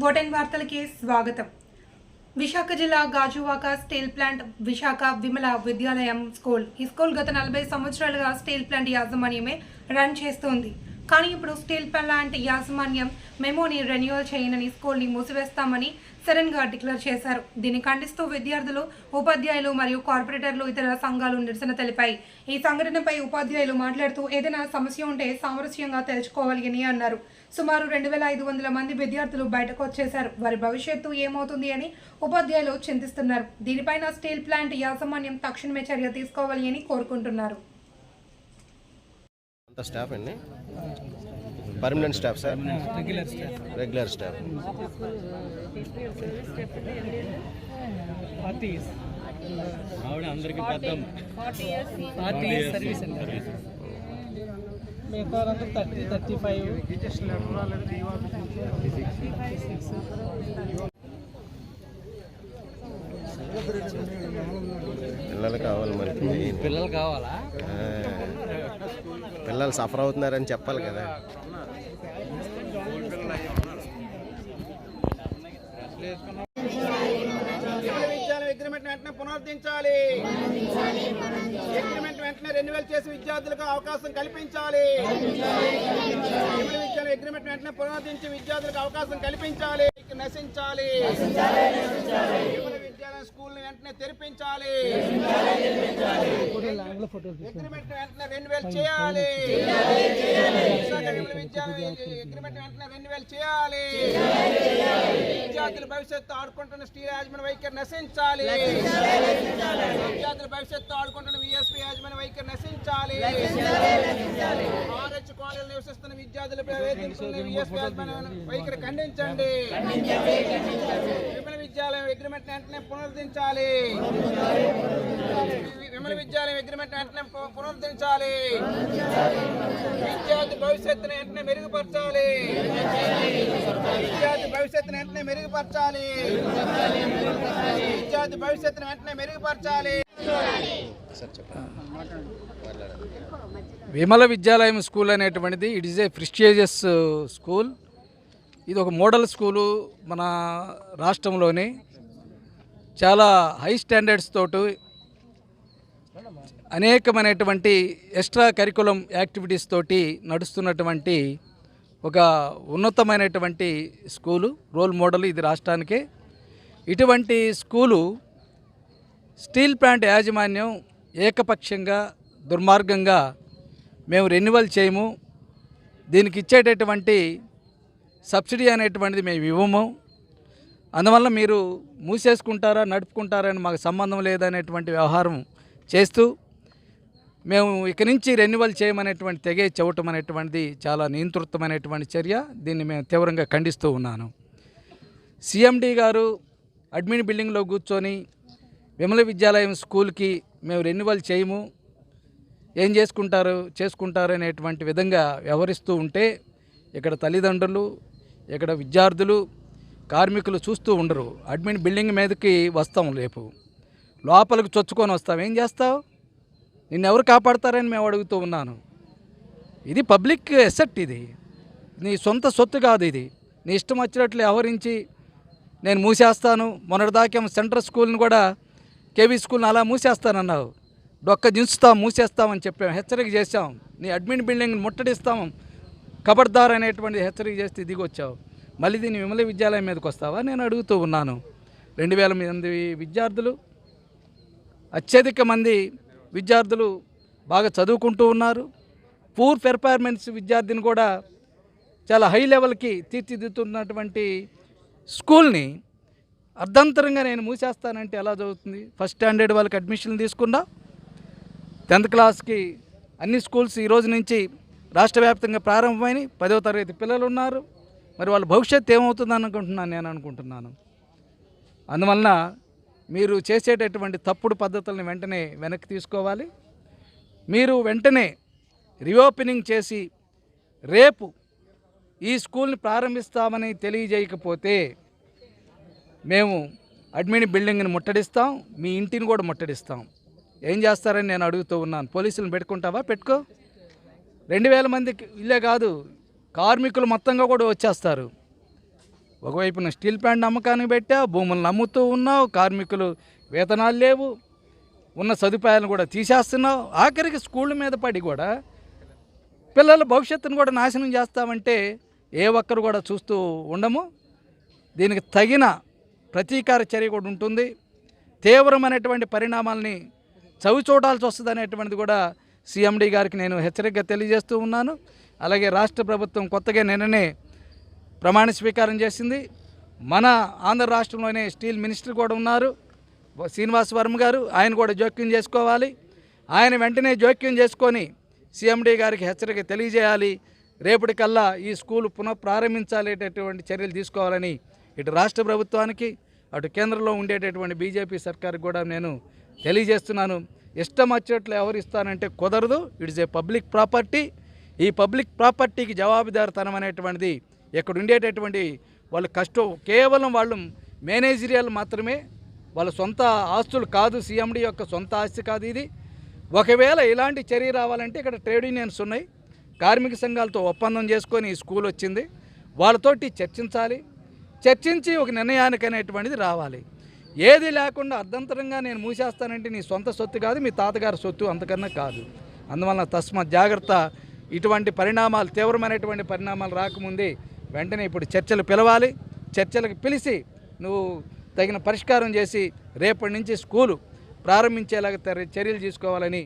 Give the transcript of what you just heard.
ఓటైన్ వార్తలకి స్వాగతం. విశాఖ జిల్లా Gajuwaka steel plant Visakha Vimala Vidyalayam school. ఈ స్కూల్ గత నలభై సంవత్సరాలుగా స్టీల్ ప్లాంట్ యాజమాన్యమే రన్ చేస్తోంది. కానీ ఇప్పుడు స్టీల్ ప్లాంట్ యాజమాన్యం మెమోని రెన్యువల్ చేయనని స్కూల్ని మూసివేస్తామని సడన్గా డిక్లేర్ చేశారు. దీన్ని ఖండిస్తూ విద్యార్థులు ఉపాధ్యాయులు మరియు కార్పొరేటర్లు ఇతర సంఘాలు నిరసన తెలిపాయి. ఈ సంఘటనపై ఉపాధ్యాయులు మాట్లాడుతూ ఏదైనా సమస్య ఉంటే సామరస్యంగా తెలుసుకోవాలి అని అన్నారు. సుమారు రెండు వేల ఐదు వందల మంది విద్యార్థులు బయటకు వచ్చేశారు. వారి భవిష్యత్తు ఏమవుతుంది అని ఉపాధ్యాయులు చింతిస్తున్నారు. దీనిపైన స్టీల్ ప్లాంట్ యాజమాన్యం తక్షణమే చర్య తీసుకోవాలి అని కోరుకుంటున్నారు. అంత స్టాఫ్ అండి? Permanent staff sir regular staff ఆవిడ అందరికి పెద్ద మిగతా వాళ్ళంతా థర్టీ థర్టీ ఫైవ్ పిల్లలు కావాలి మరి. పిల్లలు కావాలా? పిల్లలు సఫర్ అవుతున్నారని చెప్పాలి కదా. అగ్రిమెంట్ వెంటనే పునరుద్ధరించాలి. అగ్రిమెంట్ వెంటనే రెన్యువల్ చేసి విద్యార్థులకు అవకాశం కల్పించాలి. విద్యాలయం అగ్రిమెంట్ వెంటనే పునరుద్ధరించి విద్యార్థులకు అవకాశం కల్పించాలి. నశించాలి. విద్యాలయం స్కూల్ వెంటనే తెరిపించాలి. అగ్రిమెంట్ వెంటనే రెన్యువల్ చేయాలి. విశాఖ అగ్రిమెంట్ వెంటనే రెన్యువల్ చేయాలి. విద్యార్థుల భవిష్యత్తు ఆడుకుంటున్న స్టీల్ యాజమాన్య వైఖరి నశించాలి. విద్యార్థుల భవిష్యత్తు ఆడుకుంటున్న విఎస్పీ యాజమాన్య వైఖరి నశించాలి. కాలేజీలో నివసిస్తున్న విద్యార్థులపై వేధింపులను వైఖరి ఖండించండి. విమల విద్యాలయం అగ్రిమెంట్ వెంటనే పునరుద్ధరించాలి. విమల విద్యాలయం అగ్రిమెంట్ వెంటనే పునరుద్ధరించాలి. విద్యార్థి భవిష్యత్తును వెంటనే మెరుగుపరచాలి. విద్యార్థి భవిష్యత్తును వెంటనే మెరుగుపరచాలి. విద్యార్థి భవిష్యత్తును వెంటనే మెరుగుపరచాలి. సార్ చెప్పండి. మాట్లాడండి. విమల విద్యాలయం స్కూల్ అనేటువంటిది. It is a prestigious school ఇది ఒక మోడల్ స్కూలు మన రాష్ట్రంలోని. చాలా హై స్టాండర్డ్స్ తోటి అనేకమైనటువంటి ఎక్స్ట్రా కరికులం యాక్టివిటీస్ తోటి నడుస్తున్నటువంటి ఒక ఉన్నతమైనటువంటి స్కూలు రోల్ మోడల్ ఇది రాష్ట్రానికే. ఇటువంటి స్కూలు స్టీల్ ప్లాంట్ యాజమాన్యం ఏకపక్షంగా దుర్మార్గంగా మేము రెన్యువల్ చేయము. దీనికి ఇచ్చేటటువంటి సబ్సిడీ అనేటువంటిది మేము ఇవ్వము. అందువల్ల మీరు మూసేసుకుంటారా నడుపుకుంటారా అని మాకు సంబంధం లేదనేటువంటి వ్యవహారం చేస్తూ మేము ఇక నుంచి రెన్యువల్ చేయమనేటువంటి తెగే చెవటం అనేటువంటిది చాలా నియంతృత్వమైనటువంటి చర్య. దీన్ని మేము తీవ్రంగా ఖండిస్తూ ఉన్నాను. సిఎండి గారు అడ్మిన్ బిల్డింగ్లో కూర్చొని విమల విద్యాలయం స్కూల్కి మేము రెన్యువల్ చేయము. ఏం చేసుకుంటారు చేసుకుంటారు అనేటువంటి విధంగా వ్యవహరిస్తూ ఉంటే ఇక్కడ తల్లిదండ్రులు ఇక్కడ విద్యార్థులు కార్మికులు చూస్తూ ఉండరు. అడ్మిన్ బిల్డింగ్ మీదకి వస్తాం రేపు. లోపలికి చొచ్చుకొని వస్తాం. ఏం చేస్తావు? నిన్ను ఎవరు కాపాడతారని మేము అడుగుతూ ఉన్నాను. ఇది పబ్లిక్ ఎసెట్ ఇది. నీ సొంత సొత్తు కాదు ఇది. నీ ఇష్టం వచ్చినట్లు వ్యవహరించి నేను మూసేస్తాను. మొన్నటిదాకా సెంట్రల్ స్కూల్ని కూడా కేవీ స్కూల్ని అలా మూసేస్తానన్నావు. డొక్క దించుతాం మూసేస్తామని చెప్పాం హెచ్చరిక చేశాం. నీ అడ్మిన్ బిల్డింగ్ని ముట్టడిస్తాం కబర్దార్ అనేటువంటి హెచ్చరిక చేస్తే దిగొచ్చావు. మళ్ళీ దీన్ని విమల విద్యాలయం మీదకి వస్తావా? నేను అడుగుతూ ఉన్నాను. రెండు వేల మంది విద్యార్థులు అత్యధిక మంది విద్యార్థులు బాగా చదువుకుంటూ ఉన్నారు. పూర్ పెర్ఫార్మెన్స్ విద్యార్థిని కూడా చాలా హై లెవెల్కి తీర్చిదిద్దుతున్నటువంటి స్కూల్ని అర్ధంతరంగా నేను మూసేస్తానంటే ఎలా చదువుతుంది ఫస్ట్ స్టాండర్డ్ వాళ్ళకి అడ్మిషన్లు తీసుకున్నా టెన్త్ క్లాస్కి అన్ని స్కూల్స్ ఈరోజు నుంచి రాష్ట్ర వ్యాప్తంగా ప్రారంభమైనవి పదవ తరగతి పిల్లలు ఉన్నారు. మరి వాళ్ళ భవిష్యత్తు ఏమవుతుంది అనుకుంటున్నాను నేను అనుకుంటున్నాను. అందువలన మీరు చేసేటటువంటి తప్పుడు పద్ధతులను వెంటనే వెనక్కి తీసుకోవాలి. మీరు వెంటనే రీఓపెనింగ్ చేసి రేపు ఈ స్కూల్ని ప్రారంభిస్తామని తెలియజేయకపోతే మేము అడ్మిన్ బిల్డింగ్ని ముట్టడిస్తాం. మీ ఇంటిని కూడా ముట్టడిస్తాం. ఏం చేస్తారని నేను అడుగుతూ ఉన్నాను. పోలీసులను పెట్టుకుంటావా? పెట్టుకో. రెండు వేల మందికి ఇల్లే కాదు కార్మికులు మొత్తంగా కూడా వచ్చేస్తారు. ఒకవైపున స్టీల్ ప్లాంట్ అమ్మకానికి పెట్టా భూములను అమ్ముతూ ఉన్నావు కార్మికులు వేతనాలు లేవు ఉన్న సదుపాయాలను కూడా తీసేస్తున్నావు. ఆఖరికి స్కూళ్ళ మీద పడి కూడా పిల్లల భవిష్యత్తును కూడా నాశనం చేస్తామంటే ఏ ఒక్కరు కూడా చూస్తూ ఉండము. దీనికి తగిన ప్రతీకార చర్య కూడా ఉంటుంది. తీవ్రమైనటువంటి పరిణామాలని చవి చూడాల్సి వస్తుంది అనేటువంటిది కూడా సీఎండీ గారికి నేను హెచ్చరికగా తెలియజేస్తూ ఉన్నాను. అలాగే రాష్ట్ర ప్రభుత్వం కొత్తగా నిన్ననే ప్రమాణ స్వీకారం చేసింది. మన ఆంధ్ర రాష్ట్రంలోనే స్టీల్ మినిస్టర్ కూడా ఉన్నారు. శ్రీనివాస్ వర్మ గారు ఆయన కూడా జోక్యం చేసుకోవాలి. ఆయన వెంటనే జోక్యం చేసుకొని సీఎండీ గారికి హెచ్చరిక తెలియజేయాలి. రేపటికల్లా ఈ స్కూల్ పునఃప్రారంభించాలేటటువంటి చర్యలు తీసుకోవాలని ఇటు రాష్ట్ర ప్రభుత్వానికి అటు కేంద్రంలో ఉండేటటువంటి బీజేపీ సర్కార్ కూడా నేను తెలియజేస్తున్నాను. ఇష్టం వచ్చినట్లు ఎవరు ఇస్తానంటే కుదరదు. ఇట్స్ ఏ పబ్లిక్ ప్రాపర్టీ ఈ పబ్లిక్ ప్రాపర్టీకి జవాబుదారితనం అనేటువంటిది ఇక్కడ ఉండేటటువంటి వాళ్ళు కష్టం కేవలం వాళ్ళు మేనేజరియల్ మాత్రమే వాళ్ళ సొంత ఆస్తులు కాదు సీఎండి యొక్క సొంత ఆస్తి కాదు ఇది. ఒకవేళ ఇలాంటి చర్య రావాలంటే ఇక్కడ ట్రేడ్ యూనియన్స్ ఉన్నాయి. కార్మిక సంఘాలతో ఒప్పందం చేసుకొని ఈ స్కూల్ వచ్చింది. వాళ్ళతోటి చర్చించాలి. చర్చించి ఒక నిర్ణయానికి అనేటువంటిది రావాలి. ఏది లేకుండా అర్ధంతరంగా నేను మూసేస్తానంటే నీ సొంత సొత్తు కాదు మీ తాతగారి సొత్తు అంతకన్నా కాదు. అందువలన తస్మాత్ జాగ్రత్త. ఇటువంటి పరిణామాలు తీవ్రమైనటువంటి పరిణామాలు రాకముందే వెంటనే ఇప్పుడు చర్చలు పిలవాలి. చర్చలకు పిలిచి నువ్వు తగిన పరిష్కారం చేసి రేపటి నుంచి స్కూలు ప్రారంభించేలాగా చర్యలు తీసుకోవాలని